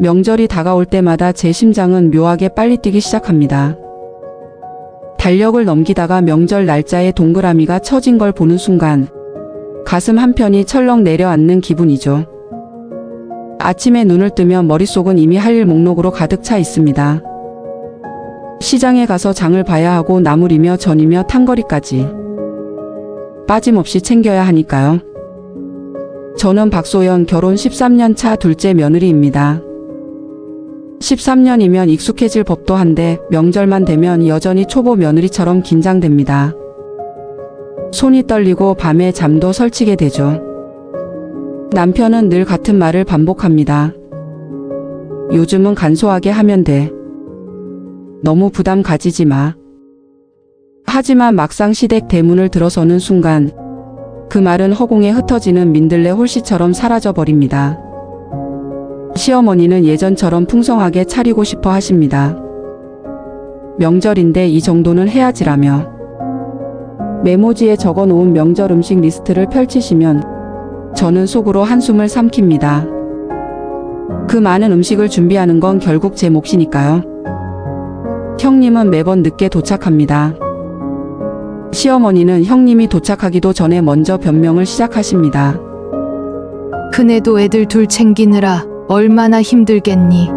명절이 다가올 때마다 제 심장은 묘하게 빨리 뛰기 시작합니다. 달력을 넘기다가 명절 날짜에 동그라미가 쳐진 걸 보는 순간 가슴 한편이 철렁 내려앉는 기분이죠. 아침에 눈을 뜨면 머릿속은 이미 할 일 목록으로 가득 차 있습니다. 시장에 가서 장을 봐야 하고 나물이며 전이며 탕거리까지 빠짐없이 챙겨야 하니까요. 저는 박소연 결혼 13년 차 둘째 며느리입니다. 13년이면 익숙해질 법도 한데 명절만 되면 여전히 초보 며느리처럼 긴장됩니다. 손이 떨리고 밤에 잠도 설치게 되죠. 남편은 늘 같은 말을 반복합니다. 요즘은 간소하게 하면 돼. 너무 부담 가지지 마. 하지만 막상 시댁 대문을 들어서는 순간 그 말은 허공에 흩어지는 민들레 홀씨처럼 사라져 버립니다. 시어머니는 예전처럼 풍성하게 차리고 싶어 하십니다. 명절인데 이 정도는 해야지라며 메모지에 적어 놓은 명절 음식 리스트를 펼치시면 저는 속으로 한숨을 삼킵니다. 그 많은 음식을 준비하는 건 결국 제 몫이니까요. 형님은 매번 늦게 도착합니다. 시어머니는 형님이 도착하기도 전에 먼저 변명을 시작하십니다. 큰애도 애들 둘 챙기느라 얼마나 힘들겠니?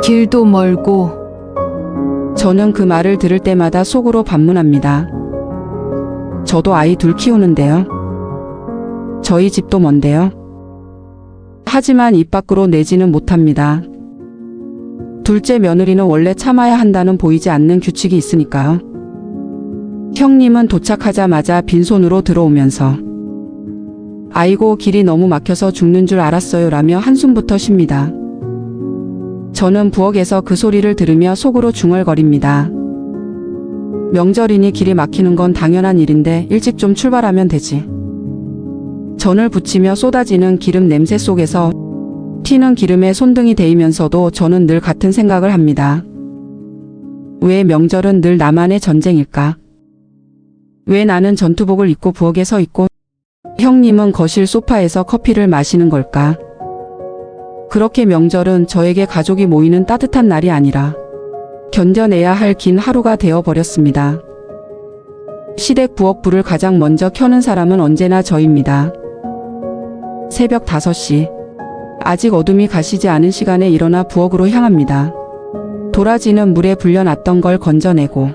길도 멀고 저는 그 말을 들을 때마다 속으로 반문합니다. 저도 아이 둘 키우는데요. 저희 집도 먼데요. 하지만 입 밖으로 내지는 못합니다. 둘째 며느리는 원래 참아야 한다는 보이지 않는 규칙이 있으니까요. 형님은 도착하자마자 빈손으로 들어오면서 아이고 길이 너무 막혀서 죽는 줄 알았어요 라며 한숨부터 쉽니다. 저는 부엌에서 그 소리를 들으며 속으로 중얼거립니다. 명절이니 길이 막히는 건 당연한 일인데 일찍 좀 출발하면 되지. 전을 붙이며 쏟아지는 기름 냄새 속에서 튀는 기름에 손등이 데이면서도 저는 늘 같은 생각을 합니다. 왜 명절은 늘 나만의 전쟁일까? 왜 나는 전투복을 입고 부엌에 서 있고 형님은 거실 소파에서 커피를 마시는 걸까? 그렇게 명절은 저에게 가족이 모이는 따뜻한 날이 아니라 견뎌내야 할 긴 하루가 되어 버렸습니다. 시댁 부엌 불을 가장 먼저 켜는 사람은 언제나 저입니다. 새벽 5시. 아직 어둠이 가시지 않은 시간에 일어나 부엌으로 향합니다. 도라지는 물에 불려놨던 걸 건져내고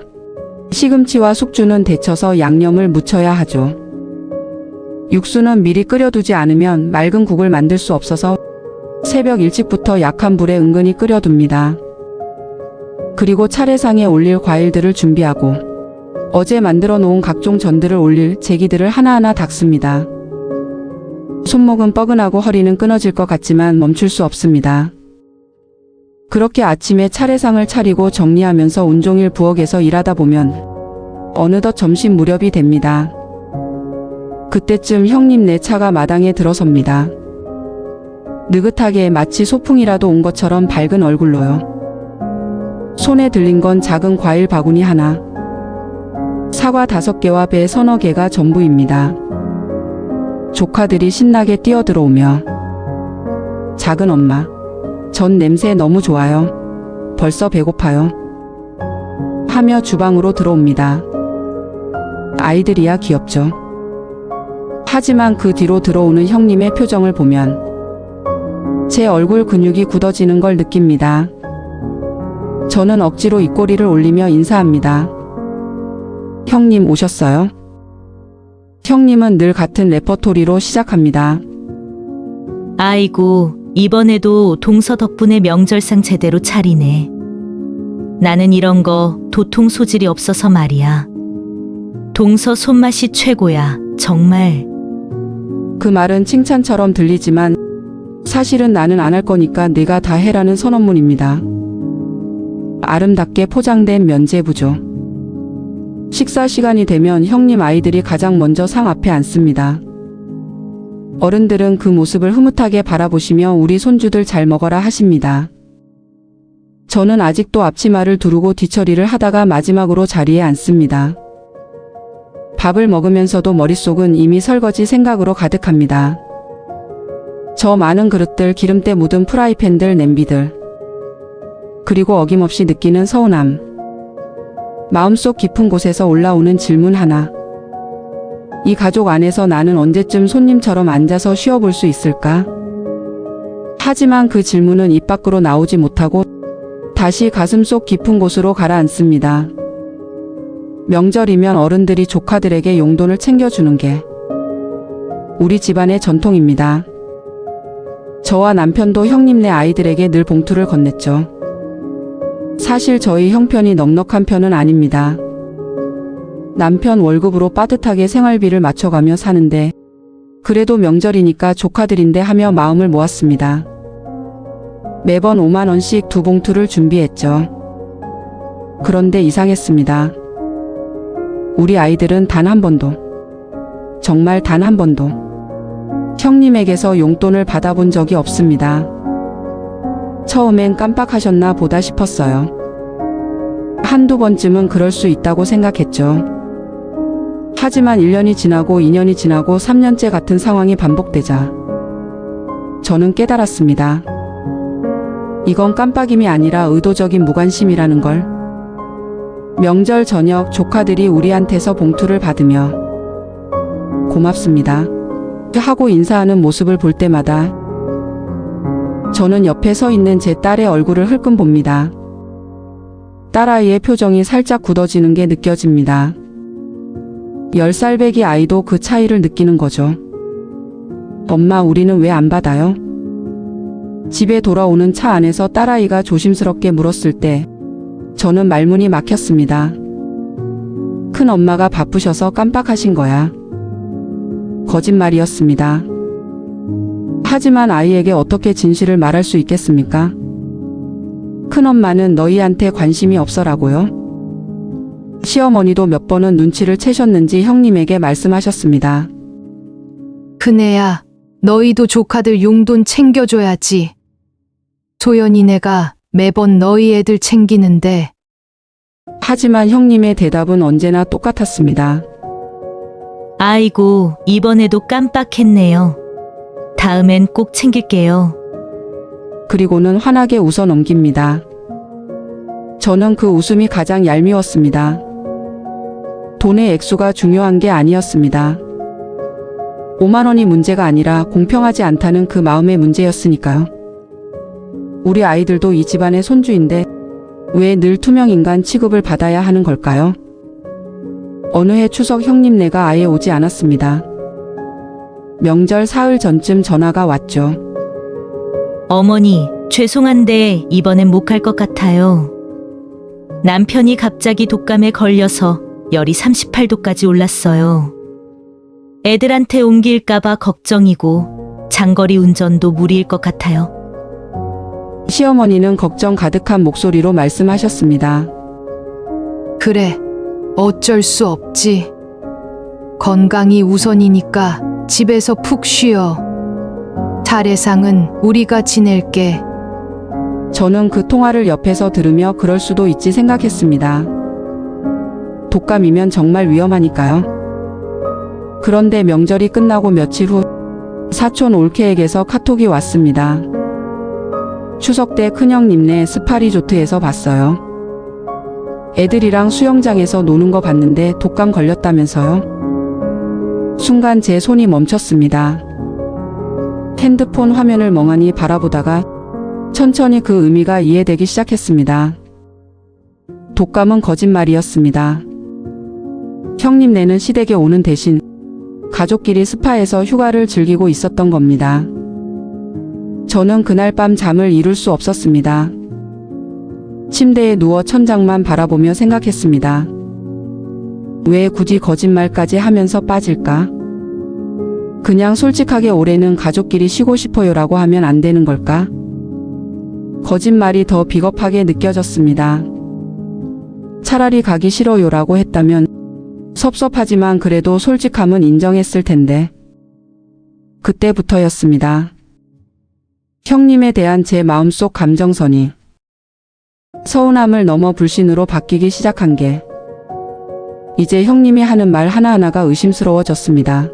시금치와 숙주는 데쳐서 양념을 묻혀야 하죠. 육수는 미리 끓여두지 않으면 맑은 국을 만들 수 없어서 새벽 일찍부터 약한 불에 은근히 끓여둡니다. 그리고 차례상에 올릴 과일들을 준비하고 어제 만들어 놓은 각종 전들을 올릴 제기들을 하나하나 닦습니다. 손목은 뻐근하고 허리는 끊어질 것 같지만 멈출 수 없습니다. 그렇게 아침에 차례상을 차리고 정리하면서 온종일 부엌에서 일하다 보면 어느덧 점심 무렵이 됩니다. 그때쯤 형님 내 차가 마당에 들어섭니다. 느긋하게 마치 소풍이라도 온 것처럼 밝은 얼굴로요. 손에 들린 건 작은 과일 바구니 하나. 사과 다섯 개와 배 서너 개가 전부입니다. 조카들이 신나게 뛰어들어오며 작은 엄마, 전 냄새 너무 좋아요. 벌써 배고파요. 하며 주방으로 들어옵니다. 아이들이야 귀엽죠. 하지만 그 뒤로 들어오는 형님의 표정을 보면 제 얼굴 근육이 굳어지는 걸 느낍니다. 저는 억지로 입꼬리를 올리며 인사합니다. 형님 오셨어요? 형님은 늘 같은 레퍼토리로 시작합니다. 아이고, 이번에도 동서 덕분에 명절상 제대로 차리네. 나는 이런 거 도통 소질이 없어서 말이야. 동서 손맛이 최고야, 정말. 그 말은 칭찬처럼 들리지만 사실은 나는 안 할 거니까 네가 다 해라는 선언문입니다. 아름답게 포장된 면제부죠. 식사 시간이 되면 형님 아이들이 가장 먼저 상 앞에 앉습니다. 어른들은 그 모습을 흐뭇하게 바라보시며 우리 손주들 잘 먹어라 하십니다. 저는 아직도 앞치마를 두르고 뒤처리를 하다가 마지막으로 자리에 앉습니다. 밥을 먹으면서도 머릿속은 이미 설거지 생각으로 가득합니다. 저 많은 그릇들, 기름때 묻은 프라이팬들, 냄비들. 그리고 어김없이 느끼는 서운함. 마음속 깊은 곳에서 올라오는 질문 하나. 이 가족 안에서 나는 언제쯤 손님처럼 앉아서 쉬어볼 수 있을까? 하지만 그 질문은 입 밖으로 나오지 못하고 다시 가슴 속 깊은 곳으로 가라앉습니다. 명절이면 어른들이 조카들에게 용돈을 챙겨주는 게 우리 집안의 전통입니다. 저와 남편도 형님네 아이들에게 늘 봉투를 건넸죠. 사실 저희 형편이 넉넉한 편은 아닙니다. 남편 월급으로 빠듯하게 생활비를 맞춰가며 사는데 그래도 명절이니까 조카들인데 하며 마음을 모았습니다. 매번 5만원씩 두 봉투를 준비했죠. 그런데 이상했습니다. 우리 아이들은 단 한 번도, 정말 단 한 번도, 형님에게서 용돈을 받아본 적이 없습니다. 처음엔 깜빡하셨나 보다 싶었어요. 한두 번쯤은 그럴 수 있다고 생각했죠. 하지만 1년이 지나고 2년이 지나고 3년째 같은 상황이 반복되자 저는 깨달았습니다. 이건 깜빡임이 아니라 의도적인 무관심이라는 걸. 명절 저녁 조카들이 우리한테서 봉투를 받으며 고맙습니다. 하고 인사하는 모습을 볼 때마다 저는 옆에 서 있는 제 딸의 얼굴을 흘끔 봅니다. 딸아이의 표정이 살짝 굳어지는 게 느껴집니다. 10살 배기 아이도 그 차이를 느끼는 거죠. 엄마, 우리는 왜 안 받아요? 집에 돌아오는 차 안에서 딸아이가 조심스럽게 물었을 때 저는 말문이 막혔습니다. 큰 엄마가 바쁘셔서 깜빡하신 거야. 거짓말이었습니다. 하지만 아이에게 어떻게 진실을 말할 수 있겠습니까? 큰엄마는 너희한테 관심이 없어라고요? 시어머니도 몇 번은 눈치를 채셨는지 형님에게 말씀하셨습니다. 큰애야, 너희도 조카들 용돈 챙겨줘야지. 소연이네가 매번 너희 애들 챙기는데 하지만 형님의 대답은 언제나 똑같았습니다. 아이고, 이번에도 깜빡했네요. 다음엔 꼭 챙길게요. 그리고는 환하게 웃어 넘깁니다. 저는 그 웃음이 가장 얄미웠습니다. 돈의 액수가 중요한 게 아니었습니다. 5만 원이 문제가 아니라 공평하지 않다는 그 마음의 문제였으니까요. 우리 아이들도 이 집안의 손주인데 왜 늘 투명 인간 취급을 받아야 하는 걸까요? 어느 해 추석 형님네가 아예 오지 않았습니다. 명절 사흘 전쯤 전화가 왔죠. 어머니, 죄송한데 이번엔 못 갈 것 같아요. 남편이 갑자기 독감에 걸려서 열이 38도까지 올랐어요. 애들한테 옮길까봐 걱정이고 장거리 운전도 무리일 것 같아요. 시어머니는 걱정 가득한 목소리로 말씀하셨습니다. 그래, 어쩔 수 없지. 건강이 우선이니까 집에서 푹 쉬어. 탈해상은 우리가 지낼게. 저는 그 통화를 옆에서 들으며 그럴 수도 있지 생각했습니다. 독감이면 정말 위험하니까요. 그런데 명절이 끝나고 며칠 후 사촌 올케에게서 카톡이 왔습니다. 추석 때 큰형님네 스파리조트에서 봤어요. 애들이랑 수영장에서 노는 거 봤는데 독감 걸렸다면서요? 순간 제 손이 멈췄습니다. 핸드폰 화면을 멍하니 바라보다가 천천히 그 의미가 이해되기 시작했습니다. 독감은 거짓말이었습니다. 형님네는 시댁에 오는 대신 가족끼리 스파에서 휴가를 즐기고 있었던 겁니다. 저는 그날 밤 잠을 이룰 수 없었습니다. 침대에 누워 천장만 바라보며 생각했습니다. 왜 굳이 거짓말까지 하면서 빠질까? 그냥 솔직하게 올해는 가족끼리 쉬고 싶어요 라고 하면 안 되는 걸까? 거짓말이 더 비겁하게 느껴졌습니다. 차라리 가기 싫어요 라고 했다면 섭섭하지만 그래도 솔직함은 인정했을 텐데. 그때부터였습니다. 형님에 대한 제 마음속 감정선이 서운함을 넘어 불신으로 바뀌기 시작한 게 이제 형님이 하는 말 하나하나가 의심스러워졌습니다.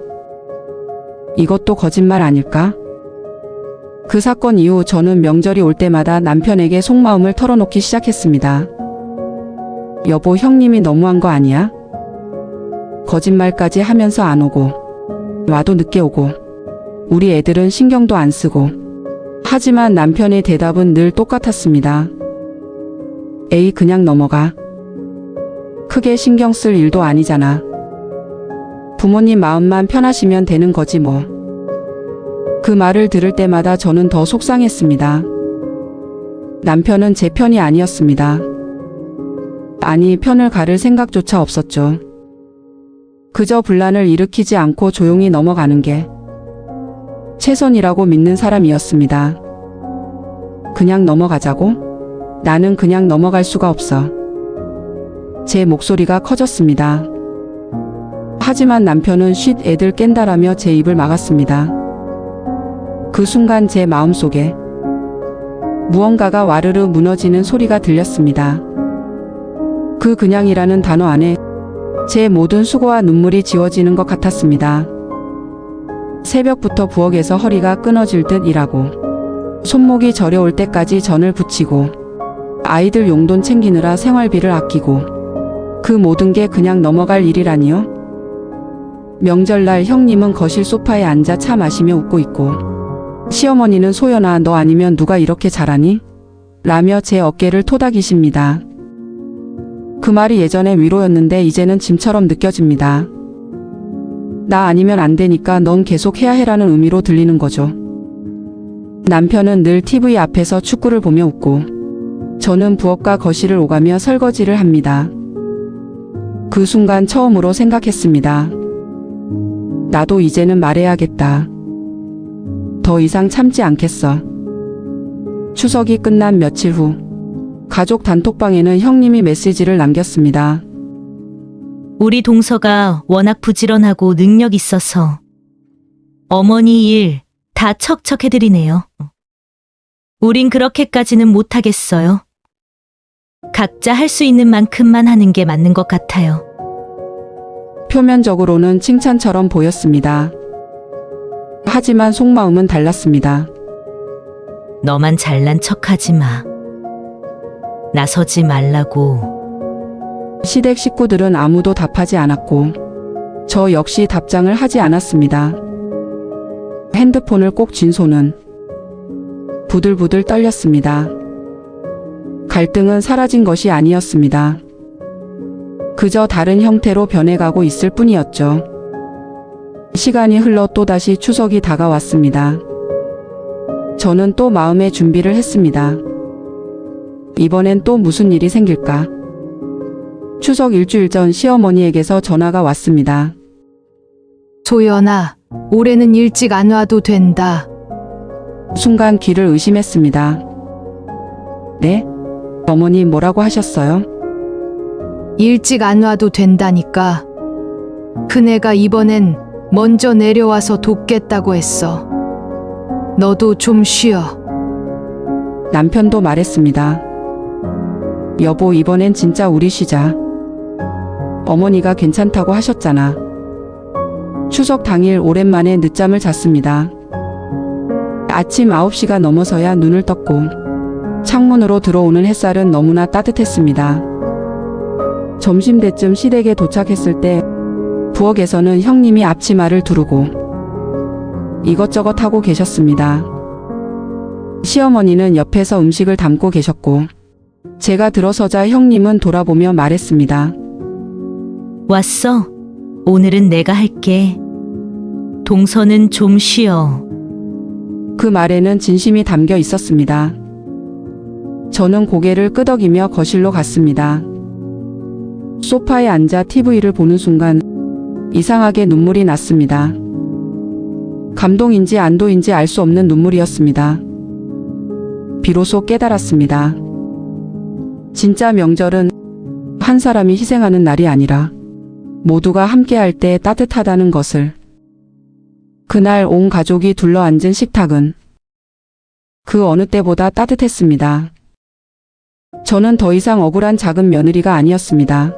이것도 거짓말 아닐까? 그 사건 이후 저는 명절이 올 때마다 남편에게 속마음을 털어놓기 시작했습니다. 여보, 형님이 너무한 거 아니야? 거짓말까지 하면서 안 오고, 와도 늦게 오고, 우리 애들은 신경도 안 쓰고. 하지만 남편의 대답은 늘 똑같았습니다. 에이, 그냥 넘어가. 크게 신경 쓸 일도 아니잖아. 부모님 마음만 편하시면 되는 거지 뭐. 그 말을 들을 때마다 저는 더 속상했습니다. 남편은 제 편이 아니었습니다. 아니, 편을 가를 생각조차 없었죠. 그저 분란을 일으키지 않고 조용히 넘어가는 게 최선이라고 믿는 사람이었습니다. 그냥 넘어가자고? 나는 그냥 넘어갈 수가 없어. 제 목소리가 커졌습니다. 하지만 남편은 쉿 애들 깬다라며 제 입을 막았습니다. 그 순간 제 마음속에 무언가가 와르르 무너지는 소리가 들렸습니다. 그 그냥이라는 단어 안에 제 모든 수고와 눈물이 지워지는 것 같았습니다. 새벽부터 부엌에서 허리가 끊어질 듯 일하고 손목이 저려올 때까지 전을 붙이고 아이들 용돈 챙기느라 생활비를 아끼고 그 모든 게 그냥 넘어갈 일이라니요? 명절날 형님은 거실 소파에 앉아 차 마시며 웃고 있고 시어머니는 소연아 너 아니면 누가 이렇게 잘하니? 라며 제 어깨를 토닥이십니다. 그 말이 예전에 위로였는데 이제는 짐처럼 느껴집니다. 나 아니면 안 되니까 넌 계속 해야 해라는 의미로 들리는 거죠. 남편은 늘 TV 앞에서 축구를 보며 웃고 저는 부엌과 거실을 오가며 설거지를 합니다. 그 순간 처음으로 생각했습니다. 나도 이제는 말해야겠다. 더 이상 참지 않겠어. 추석이 끝난 며칠 후, 가족 단톡방에는 형님이 메시지를 남겼습니다. 우리 동서가 워낙 부지런하고 능력 있어서 어머니 일 다 척척 해드리네요. 우린 그렇게까지는 못하겠어요. 각자 할 수 있는 만큼만 하는 게 맞는 것 같아요. 표면적으로는 칭찬처럼 보였습니다. 하지만 속마음은 달랐습니다. 너만 잘난 척하지 마. 나서지 말라고. 시댁 식구들은 아무도 답하지 않았고, 저 역시 답장을 하지 않았습니다. 핸드폰을 꼭 쥔 손은 부들부들 떨렸습니다. 갈등은 사라진 것이 아니었습니다. 그저 다른 형태로 변해가고 있을 뿐이었죠. 시간이 흘러 또다시 추석이 다가왔습니다. 저는 또 마음의 준비를 했습니다. 이번엔 또 무슨 일이 생길까? 추석 일주일 전 시어머니에게서 전화가 왔습니다. 소연아, 올해는 일찍 안 와도 된다. 순간 귀를 의심했습니다. 네? 어머니 뭐라고 하셨어요? 일찍 안 와도 된다니까. 그네가 이번엔 먼저 내려와서 돕겠다고 했어. 너도 좀 쉬어. 남편도 말했습니다. 여보, 이번엔 진짜 우리 쉬자. 어머니가 괜찮다고 하셨잖아. 추석 당일 오랜만에 늦잠을 잤습니다. 아침 9시가 넘어서야 눈을 떴고, 창문으로 들어오는 햇살은 너무나 따뜻했습니다. 점심 때쯤 시댁에 도착했을 때, 부엌에서는 형님이 앞치마를 두르고, 이것저것 하고 계셨습니다. 시어머니는 옆에서 음식을 담고 계셨고, 제가 들어서자 형님은 돌아보며 말했습니다. 왔어. 오늘은 내가 할게. 동서는 좀 쉬어. 그 말에는 진심이 담겨 있었습니다. 저는 고개를 끄덕이며 거실로 갔습니다. 소파에 앉아 TV를 보는 순간 이상하게 눈물이 났습니다. 감동인지 안도인지 알 수 없는 눈물이었습니다. 비로소 깨달았습니다. 진짜 명절은 한 사람이 희생하는 날이 아니라 모두가 함께할 때 따뜻하다는 것을 그날 온 가족이 둘러앉은 식탁은 그 어느 때보다 따뜻했습니다. 저는 더 이상 억울한 작은 며느리가 아니었습니다.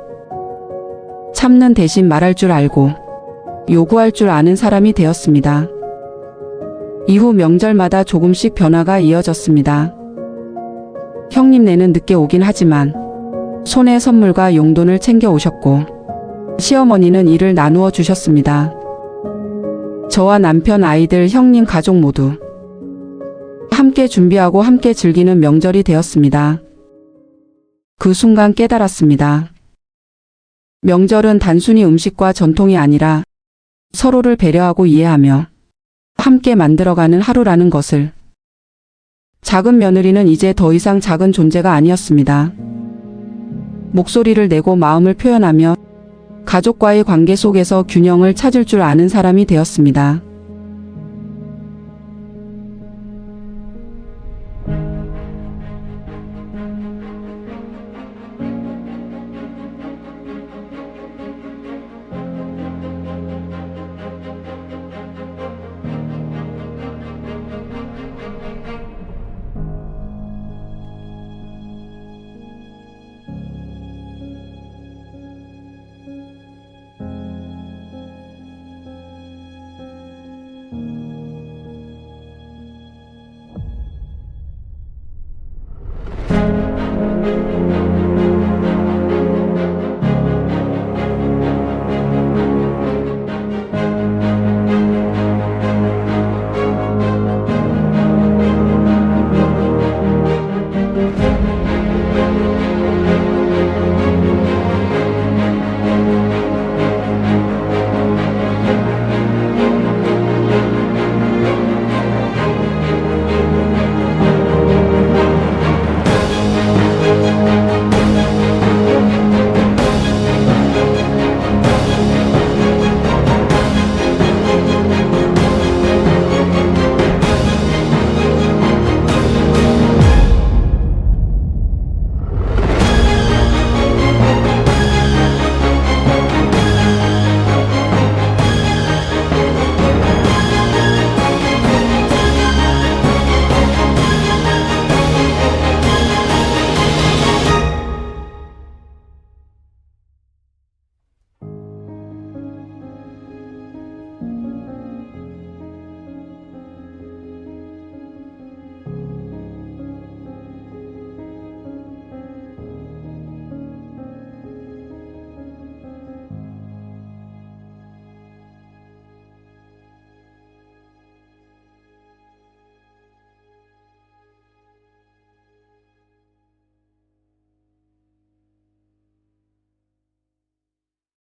참는 대신 말할 줄 알고 요구할 줄 아는 사람이 되었습니다. 이후 명절마다 조금씩 변화가 이어졌습니다. 형님네는 늦게 오긴 하지만 손에 선물과 용돈을 챙겨 오셨고 시어머니는 일을 나누어 주셨습니다. 저와 남편, 아이들, 형님 가족 모두 함께 준비하고 함께 즐기는 명절이 되었습니다. 그 순간 깨달았습니다. 명절은 단순히 음식과 전통이 아니라 서로를 배려하고 이해하며 함께 만들어가는 하루라는 것을. 작은 며느리는 이제 더 이상 작은 존재가 아니었습니다. 목소리를 내고 마음을 표현하며 가족과의 관계 속에서 균형을 찾을 줄 아는 사람이 되었습니다.